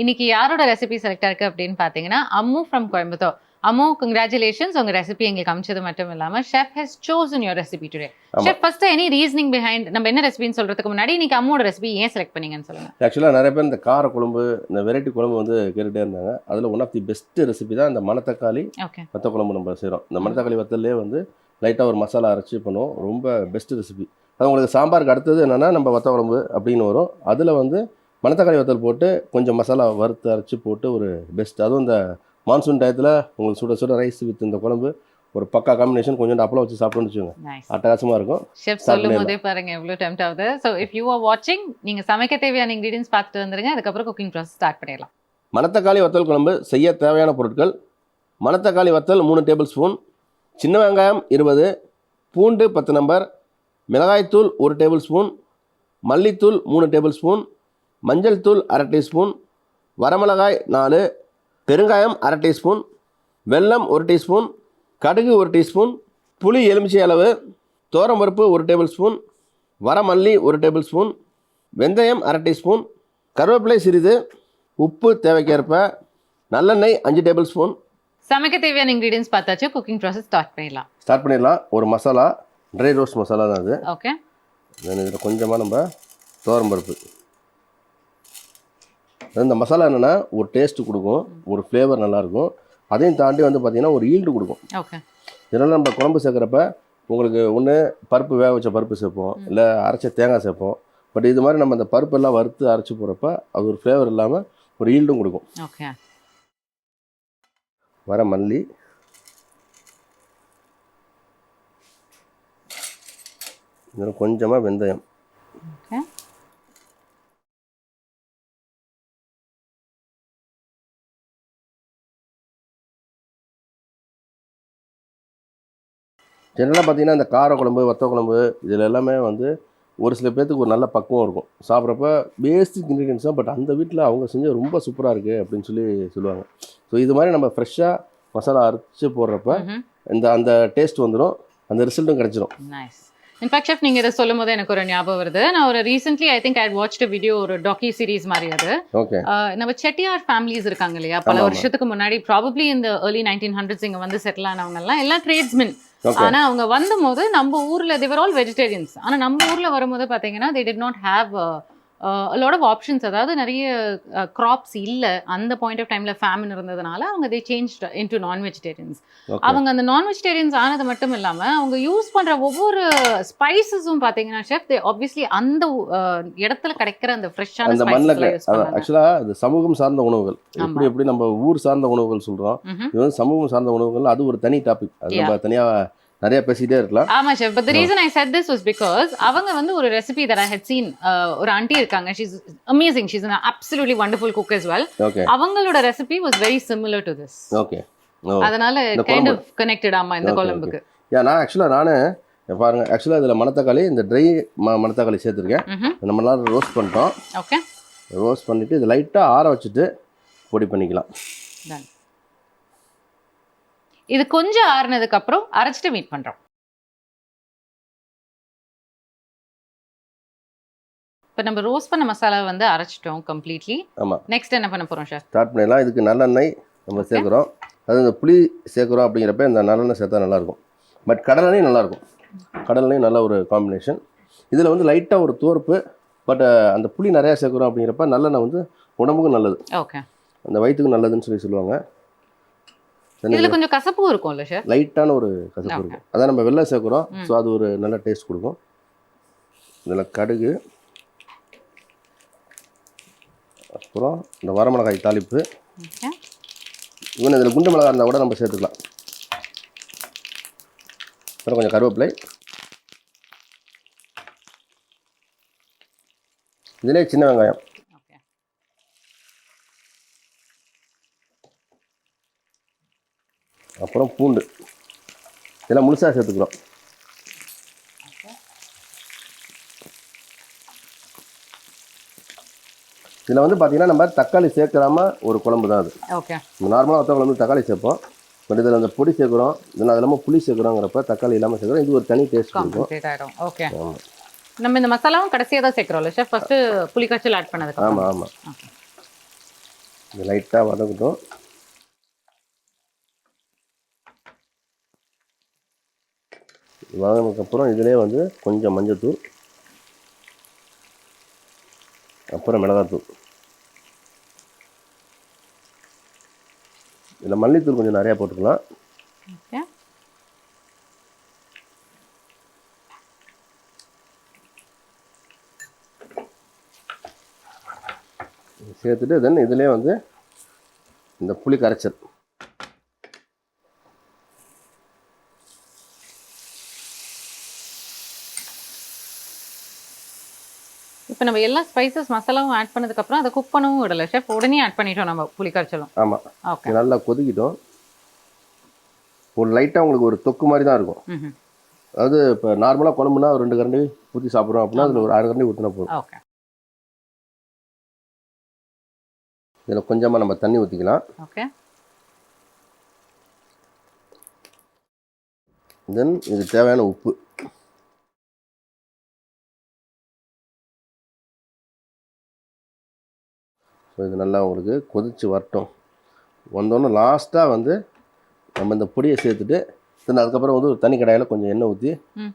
இன்னைக்கு யாரோட recipe select ஆயிருக்கு அப்படின்னு பார்த்தீங்கன்னா அம்மு ஃப்ரம் கோயம்புத்தூர். அம்மு கங்க்ராச்சுலேஷன்ஸ் உங்க ரெசிபி எங்களுக்கு அமைச்சது மட்டும் இல்லாம chef has chosen your recipe today. Chef first any reasoning behind நம்ம என்ன ரெசிபின்னு சொல்றதுக்கு முன்னாடி இன்னைக்கு அம்மோட ரெசிபி ஏன் செலக்ட் பண்ணீங்கன்னு சொல்லுங்க. ஆக்சுவலாக நிறைய பேர் இந்த கார குழம்பு இந்த வெரைட்டி குழம்பு வந்து கேட்டுகிட்டே இருந்தாங்க. அதில் one of the best recipe தான் இந்த மணத்தக்காளி வத்த குழம்பு நம்ம செய்கிறோம் இந்த மணத்தக்காளி வத்தல்லே வந்து லைட்டாக ஒரு மசாலா அரைச்சி பண்ணுவோம். ரொம்ப பெஸ்ட் ரெசிபி அது உங்களுக்கு சாம்பாருக்கு அடுத்தது என்னென்னா நம்ம வத்த குழம்பு அப்படின்னு வரும். அதில் வந்து மணத்தக்காளி வத்தல் போட்டு கொஞ்சம் மசாலா வறுத்து அரைச்சி போட்டு ஒரு பெஸ்ட் அதுவும் இந்த மான்சூன் டயத்தில் உங்களுக்கு சுட சுட ரைஸ் வித் இந்த குழம்பு ஒரு பக்கா காம்பினேஷன் கொஞ்சம் அப்பளம் வச்சு சாப்பிட்டோம்னு வச்சுக்கோங்க. அட்டகாசமாக இருக்கும். ஷெஃப் சொல்லும் போதே பாருங்க எவ்வளவு டெம்ட் ஆகுது. ஸோ இஃப் யூ ஆர் வாட்சிங் நீங்க சமைக்க தேவையான இன்கிரீடியன்ஸ் பார்த்துட்டு வந்துருங்க. அதுக்கப்புறம் குக்கிங் ப்ராசஸ் ஸ்டார்ட் பண்ணிடலாம். மணத்தக்காளி வத்தல் குழம்பு செய்ய தேவையான பொருட்கள் மணத்தக்காளி வத்தல் மூணு டேபிள் ஸ்பூன் சின்ன வெங்காயம் இருபது பூண்டு பத்து நம்பர் மிளகாய்த்தூள் ஒரு டேபிள் ஸ்பூன் மல்லித்தூள் மூணு டேபிள் ஸ்பூன் மஞ்சள் தூள் அரை டீஸ்பூன் வரமிளகாய் நாலு பெருங்காயம் அரை டீஸ்பூன் வெல்லம் ஒரு டீஸ்பூன் கடுகு ஒரு டீஸ்பூன் புளி எலுமிச்சை அளவு பருப்பு ஒரு டேபிள் ஸ்பூன் வரமல்லி ஒரு டேபிள் ஸ்பூன் வெந்தயம் அரை டீஸ்பூன் கருவேப்பிலை சிறிது உப்பு தேவைக்கேற்ப நல்லெண்ணெய் அஞ்சு டேபிள் ஸ்பூன். சமைக்க தேவையான இன்கிரீடியன்ஸ் பார்த்தாச்சு. குக்கிங் ப்ராசஸ் ஸ்டார்ட் பண்ணிடலாம். ஸ்டார்ட் பண்ணிடலாம். ஒரு மசாலா ட்ரை ரோஸ்ட் மசாலா தான் அது. ஓகே இதில் கொஞ்சமாக நம்ம பருப்பு. இந்த மசாலா என்னென்னா ஒரு டேஸ்ட் கொடுக்கும் ஒரு ஃப்ளேவர் நல்லாயிருக்கும் அதையும் தாண்டி வந்து பார்த்திங்கன்னா ஒரு ஈல்டு கொடுக்கும். இதனால் நம்ம குழம்பு சேர்க்குறப்ப உங்களுக்கு ஒன்று பருப்பு வேக வச்ச பருப்பு சேர்ப்போம் இல்லை அரைச்ச தேங்காய் சேர்ப்போம். பட் இது மாதிரி நம்ம அந்த பருப்பெல்லாம் வறுத்து அரைச்சி போகிறப்ப அது ஒரு ஃப்ளேவர் இல்லாமல் ஒரு ஈல்டும் கொடுக்கும். ஓகே வர மல்லி. இதில் கொஞ்சமாக வெந்தயம். ஜெனரலாக பார்த்தீங்கன்னா இந்த கார குழம்பு வத்த குழம்பு இதில் எல்லாமே வந்து ஒரு சில பேர்த்துக்கு ஒரு நல்ல பக்குவம் இருக்கும். சாப்பிட்றப்ப பேசிக் இன்க்ரீடியன்ஸ் தான் பட் அந்த வீட்டில் அவங்க செஞ்ச ரொம்ப சூப்பராக இருக்குது அப்படின்னு சொல்லி சொல்லுவாங்க. ஸோ இது மாதிரி நம்ம ஃப்ரெஷ்ஷாக மசாலா அரைச்சி போடுறப்ப இந்த அந்த டேஸ்ட் வந்துடும் அந்த ரிசல்ட்டும் கிடச்சிரும். இன்ஃபேக்ட் ஷெஃப் நீங்க இதை சொல்லும் போது எனக்கு ஒரு ஞாபகம் வருது. நான் ஒரு recently I think I watch video ஒரு டாக்கி சீரிஸ் மாதிரி அது. நம்ம செட்டியார் ஃபேமிலிஸ் இருக்காங்க இல்லையா? பல. வருஷத்துக்கு முன்னாடி ப்ராபப்ளி இந்த ஏர்லி நைன்டீன் ஹண்ட்ரட்ஸ் இங்க வந்து செட்டில் ஆனவங்க எல்லாம் ட்ரேட்ஸ்மென் ஆனா அவங்க வந்தபோது நம்ம ஊர்ல தேவர் ஆல் வெஜிடேரியன்ஸ் ஆனா நம்ம ஊர்ல வரும்போது பாத்தீங்கன்னா they did not have lot of options அதாவது நிறைய கிராப்ஸ் இல்ல. அந்த பாயிண்ட் ஆஃப் டைம்ல ஃபேமின் இருந்ததுனால அவங்க they change into non vegetarians அவங்க அந்த நான் வெஜிடேரியன்ஸ் ஆனது மட்டும் இல்லாம அவங்க யூஸ் பண்ற ஒவ்வொரு ஸ்பைசஸும் பாத்தீங்கன்னா ஷெஃப் தே ஆப்வியஸ்லி அந்த இடத்துல கிடைக்கிற அந்த ஃப்ரெஷ்ஷான அந்த மண்ணில் ஆக்சுவலாக அது சமூகம் சார்ந்த உணவுகள். எப்படி எப்படி நம்ம ஊர் சார்ந்த உணவுகள் சொல்கிறோம். இது வந்து சமூகம் சார்ந்த உணவுகள் அது ஒரு தனி டாபிக் அது நம்ம தனியாக நிறைய பேசிகிட்டே இருக்கலாம். ஆமா chef but the reason I said this was because அவங்க வந்து ஒரு ரெசிபி ஐ ஹெட் சீன் ஒரு ஆண்டி இருக்காங்க. She's amazing she's an absolutely wonderful cook as well. Okay அவங்களோட recipe was very similar to this okay அதனால kind. Of connected ஆமா இந்த குழம்புக்கு. ஏன் நான் ஆக்சுவலாக நான் பாருங்க ஆக்சுவலாக இதில் மணத்தக்காளி இந்த ட்ரை ம மணத்தக்காளி சேர்த்துருக்கேன். நம்ம எல்லாரும் ரோஸ்ட் பண்ணிட்டோம். ஓகே ரோஸ்ட் பண்ணிவிட்டு இது லைட்டாக ஆற வச்சுட்டு பொடி பண்ணிக்கலாம். டன் இது கொஞ்சம் ஆறுனதுக்கு அப்புறம் அரைச்சிட்டு மீட் பண்றோம். இப்போ நம்ம ரோஸ்ட் பண்ண மசாலா வந்து அரைச்சிட்டோம் கம்ப்ளீட்லி ஆமாம் நெக்ஸ்ட் என்ன பண்ண போறோம் ஷெஃப் ஸ்டார்ட் பண்ணிடலாம். இதுக்கு நல்லெண்ணெய் நம்ம சேர்க்குறோம். அது இந்த புளி சேர்க்குறோம் அப்படிங்கிறப்ப இந்த நல்லெண்ணெய் சேர்த்தா நல்லாயிருக்கும். பட் கடலெண்ணெய் நல்லாயிருக்கும். கடலெண்ணெய் நல்ல ஒரு காம்பினேஷன் இதில் வந்து லைட்டாக ஒரு தோர்ப்பு பட் அந்த புளி நிறையா சேர்க்குறோம் அப்படிங்கிறப்ப நல்லெண்ணெய் வந்து உடம்புக்கும் நல்லது. ஓகே அந்த வயிற்றுக்கும் நல்லதுன்னு சொல்லி சொல்லுவாங்க. இதுல கொஞ்சம் கசப்பும் இருக்கும்ல ஷெஃப் லைட்டான ஒரு கசப்பு இருக்கும். அதான் நம்ம வெள்ளை சேர்க்குறோம். ஸோ அது ஒரு நல்ல டேஸ்ட் கொடுக்கும். இதில் கடுகு அப்புறம் இந்த வரமிளகாய் தாளிப்பு. இவன் இதில் குண்டு மிளகாய் இருந்தால் கூட நம்ம சேர்த்துக்கலாம். அப்புறம் கொஞ்சம் கருவேப்பிலை. இதிலே சின்ன வெங்காயம். அப்புறம் பூண்டு. இதெல்லாம் முழுசாக சேர்த்துக்கிறோம். இதில் வந்து பார்த்தீங்கன்னா நம்ம தக்காளி சேர்க்காம ஒரு குழம்பு தான் அது. ஓகே. நார்மலாக வத்த குழம்பு தக்காளி சேர்ப்போம். பட் இதில் அந்த பொடி சேர்க்குறோம். இதில் அது இல்லாமல் புளி சேர்க்குறோங்கிறப்ப தக்காளி இல்லாமல் சேர்க்குறோம். இது ஒரு தனி டேஸ்ட் இருக்கும். ஓகே ஆமாம் நம்ம இந்த மசாலாவும் கடைசியா தான் சேர்க்கிறோம்ல ஷெஃப் ஃபர்ஸ்ட் புளி காய்ச்சல் ஆட் பண்ணதுக்கு ஆமாம் ஆமாம் இது லைட்டாக வதக்கட்டும். வதங்கினதுக்கப்புறம் இதிலே வந்து கொஞ்சம் மஞ்சத்தூள் அப்புறம் மிளகாத்தூள். இதில் மல்லித்தூள் கொஞ்சம் நிறையா போட்டுக்கலாம். சேர்த்துட்டு தென் இதிலே வந்து இந்த புளி கரைச்சல். இப்போ நம்ம எல்லா ஸ்பைசஸ் மசாலாவும் ஆட் பண்ணதுக்கப்புறம் அதை குக் பண்ணவும் விடல. ஷெஃப் உடனே ஆட் பண்ணிட்டோம் நம்ம புளிக்கரைச்சலும் ஆமாம் ஓகே நல்லா கொதிக்கிட்டோம் ஒரு லைட்டாக உங்களுக்கு ஒரு தொக்கு மாதிரி தான் இருக்கும். அதாவது இப்போ நார்மலாக குழம்புனா ஒரு ரெண்டு கரண்டி ஊற்றி சாப்பிட்றோம் அப்படின்னா அதில் ஒரு அரை கரண்டி ஊற்றினா போதும். ஓகே இதில் கொஞ்சமாக நம்ம தண்ணி ஊற்றிக்கலாம் ஓகே தென் இது தேவையான உப்பு. ஸோ இது நல்லா உங்களுக்கு கொதிச்சு வரட்டும் வந்தோடனே லாஸ்ட்டாக வந்து நம்ம இந்த பொடியை சேர்த்துட்டு அதுக்கப்புறம் வந்து ஒரு தனி கடாயில் கொஞ்சம் எண்ணெய் ஊற்றி.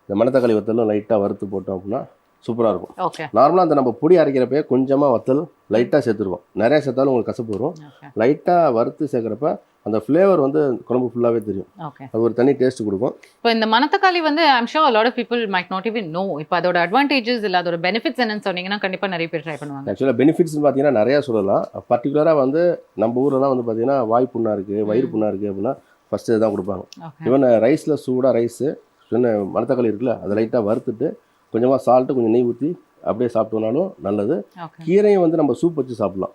இந்த மணத்தக்காளி வத்தலும் லைட்டாக வறுத்து போட்டோம் அப்படின்னா சூப்பராக இருக்கும். ஓகே நார்மலாக அந்த நம்ம பொடி அரைக்கிறப்ப கொஞ்சமாக வத்தல் லைட்டாக சேர்த்துருவோம். நிறையா சேர்த்தாலும் உங்களுக்கு கசப்பு வரும். லைட்டாக வறுத்து சேர்க்குறப்ப அந்த ஃப்ளேவர் வந்து குழம்பு ஃபுல்லாகவே தெரியும். அது ஒரு தனி டேஸ்ட் கொடுக்கும். இப்போ இந்த மணத்தக்காளி வந்து I'm sure lot of people might not even know இப்போ அதோட அட்வான்டேஜஸ் இல்லை அதோட பெனிஃபிட்ஸ் என்னன்னு சொன்னீங்கன்னா கண்டிப்பா நிறைய பேர் ட்ரை பண்ணுவாங்க. ஆக்சுவலாக பெனிஃபிட்ஸ்னு பார்த்தீங்கன்னா நிறையா சொல்லலாம். பர்டிகுலராக வந்து நம்ம ஊர்லலாம் வந்து பார்த்தீங்கன்னா வாய் புண்ணாக இருக்குது வயிறு புண்ணாக இருக்குது அப்படின்னா ஃபஸ்ட்டு இதுதான் கொடுப்பாங்க. ஈவன் ரைஸில் சூடாக ரைஸு சின்ன மணத்தக்காளி இருக்குல்ல அதை லைட்டாக வறுத்துட்டு கொஞ்சமாக சால்ட்டு கொஞ்சம் நெய் ஊற்றி அப்படியே சாப்பிட்டோம்னாலும் நல்லது. ஓகே கீரையும் வந்து நம்ம சூப் வச்சு சாப்பிடலாம்.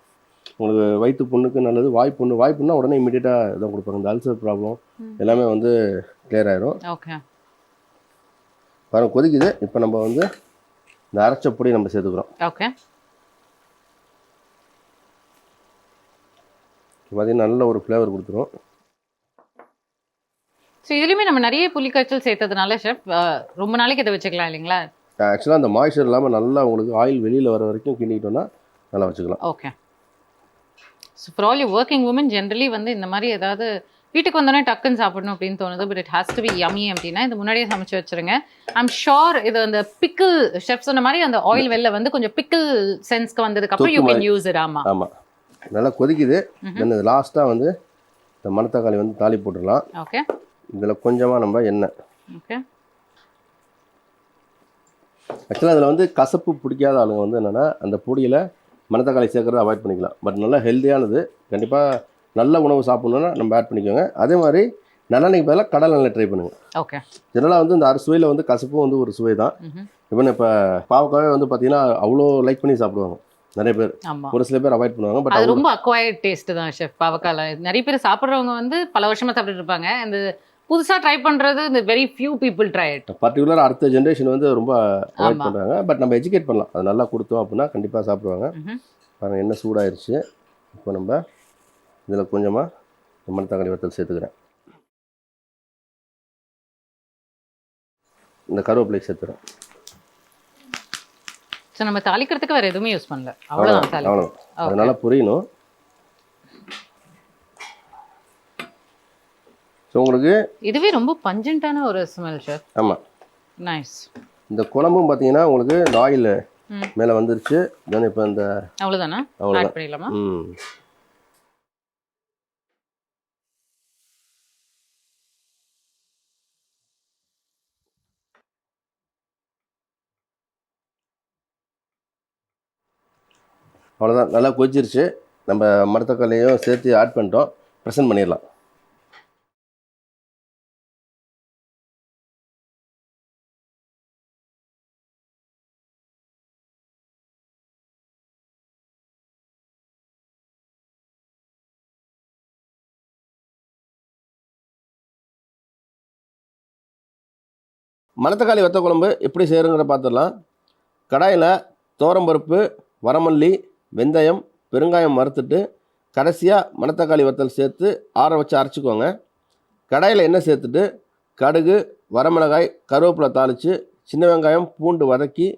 உங்களுக்கு வயிற்று புண்ணுக்கு நல்லது. வாய் புண்ணு வாய் புண்ணா உடனே இமீடியட்டாக இதான் கொடுப்பாங்க. இந்த அல்சர் ப்ராப்ளம். எல்லாமே வந்து கிளியர் ஆயிரும். ஓகே பாருங்க கொதிக்குது. இப்போ நம்ம வந்து இந்த அரைச்ச பொடி நம்ம சேர்த்துக்கிறோம். ஓகே பார்த்தீங்கன்னா நல்ல ஒரு ஃப்ளேவர் கொடுத்துரும். ஸோ இதுலயுமே நம்ம நிறைய புளிக்காய்ச்சல் சேர்த்ததுனால ஷெஃப் ரொம்ப நாளைக்கு இதை வச்சுக்கலாம் இல்லைங்களா? ஆக்சுவலாக அந்த மாய்ஸ்சர் இல்லாமல் நல்லா உங்களுக்கு ஆயில் வெளியில் வர வரைக்கும் கிண்டிக்கிட்டோம்னா நல்லா வச்சுக்கலாம். Okay so for all you working women generally வந்து இந்த மாதிரி ஏதாவது வீட்டுக்கு வந்தோடனே டக்குன்னு சாப்பிடணும் அப்படின்னு தோணுது but it has to be yummy அப்படின்னா இது முன்னாடியே சமைச்சு வச்சிருங்க. ஐம் ஷோர் இது அந்த பிக்கிள் ஷெஃப் சொன்ன மாதிரி அந்த ஆயில் வெளில வந்து கொஞ்சம் பிக்கிள் சென்ஸ்க்கு வந்ததுக்கு அப்புறம் யூ கேன் யூஸ் இட் ஆமா. ஆமாம் நல்லா கொதிக்குது. தென் லாஸ்ட்டாக வந்து இந்த மணத்தக்காளி வந்து தாளி போட்டுடலாம். ஓகே இதில் கொஞ்சமாக நம்ம எண்ணெய். ஓகே ஆக்சுவலாக அதில் வந்து கசப்பு பிடிக்காத ஆளுங்க வந்து என்னென்னா அந்த பொடியில் மணத்தக்காளி சேர்க்கறத அவாய்ட் பண்ணிக்கலாம். பட் நல்லா ஹெல்த்தியானது கண்டிப்பாக நல்ல உணவு சாப்பிட்ணுன்னா நம்ம ஆட் பண்ணிக்கோங்க. அதே மாதிரி நல்லெண்ணெய்க்கு பதிலாக கடல் எண்ணெய் ட்ரை பண்ணுங்கள் ஓகே ஜெனரலாக வந்து இந்த அறு சுவையில் வந்து கசப்பும் வந்து ஒரு சுவை தான். இவன் இப்போ பாவக்காவே வந்து பார்த்தீங்கன்னா அவ்வளோ லைக் பண்ணி சாப்பிடுவாங்க. நிறைய பேர். ஒரு சில பேர் அவாய்ட் பண்ணுவாங்க. பட் அது ரொம்ப அக்வயர்ட் டேஸ்ட் தான் ஷெஃப் பாவக்கால. நிறைய பேர் சாப்பிட்றவங்க வந்து பல வருஷமா சாப்பிட்டுட்டு இருப்பாங்க. இந்த புதுசா ட்ரை பண்றது இந்த very few people try it பர்டிகுலராக அடுத்த ஜென்ரேஷன் வந்து ரொம்ப அவாய்ட். பண்ணுறாங்க பட் நம்ம எஜுகேட் பண்ணலாம். அது நல்லா கொடுத்தோம் அப்படின்னா கண்டிப்பாக சாப்பிடுவாங்க. பாருங்கள் எண்ணெய் சூடாயிருச்சு. இப்போ நம்ம இதில் கொஞ்சமாக மணத்தக்காளி வத்தல் சேர்த்துக்கிறேன். இந்த கருவேப்பிலை சேர்த்துறேன். ஸோ நம்ம தாளிக்கிறதுக்கு வேற எதுவுமே யூஸ் பண்ணல. அவ்வளவுதான் தாளி அவ்வளோ அதனால புரியணும். ஸோ உங்களுக்கு இதுவே ரொம்ப பஞ்சன்டான ஒரு ஸ்மெல் ஷெஃப் ஆமாம் நைஸ் இந்த குழம்பும் பார்த்தீங்கன்னா உங்களுக்கு இந்த ஆயில். மேலே வந்துருச்சு. தென் இப்போ இந்த அவ்வளோதான் ஆட் பண்ணிடலாமா? ம். அவ்வளோதான் நல்லா கொதிச்சிருச்சு. நம்ம மரத்தக்காளையும் சேர்த்து ஆட் பண்ணிட்டோம். ப்ரெசென்ட் பண்ணிடலாம். மணத்தக்காளி வத்த குழம்பு எப்படி செய்கிறங்கிற பார்த்துடலாம். கடாயில் தோரம்பருப்பு வரமல்லி வெந்தயம் பெருங்காயம் வறுத்துட்டு கடைசியாக மணத்தக்காளி வத்தல் சேர்த்து ஆற வச்சு அரைச்சிக்கோங்க. கடாயில் எண்ணெய் சேர்த்துட்டு கடுகு வரமிளகாய் கருவேப்பிலை தாளித்து சின்ன வெங்காயம் பூண்டு வதக்கி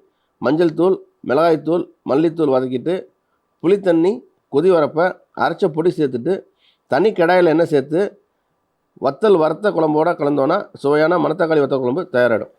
மஞ்சள் தூள் மிளகாய்த்தூள் மல்லித்தூள் வதக்கிட்டு புளித்தண்ணி கொதி வரப்ப அரைச்ச பொடி சேர்த்துட்டு தனி கடாயில் எண்ணெய் சேர்த்து வத்தல் வறுத்த குழம்போட கலந்தோன்னா சுவையான மணத்தக்காளி வத்தல் குழம்பு தயாராகிடும்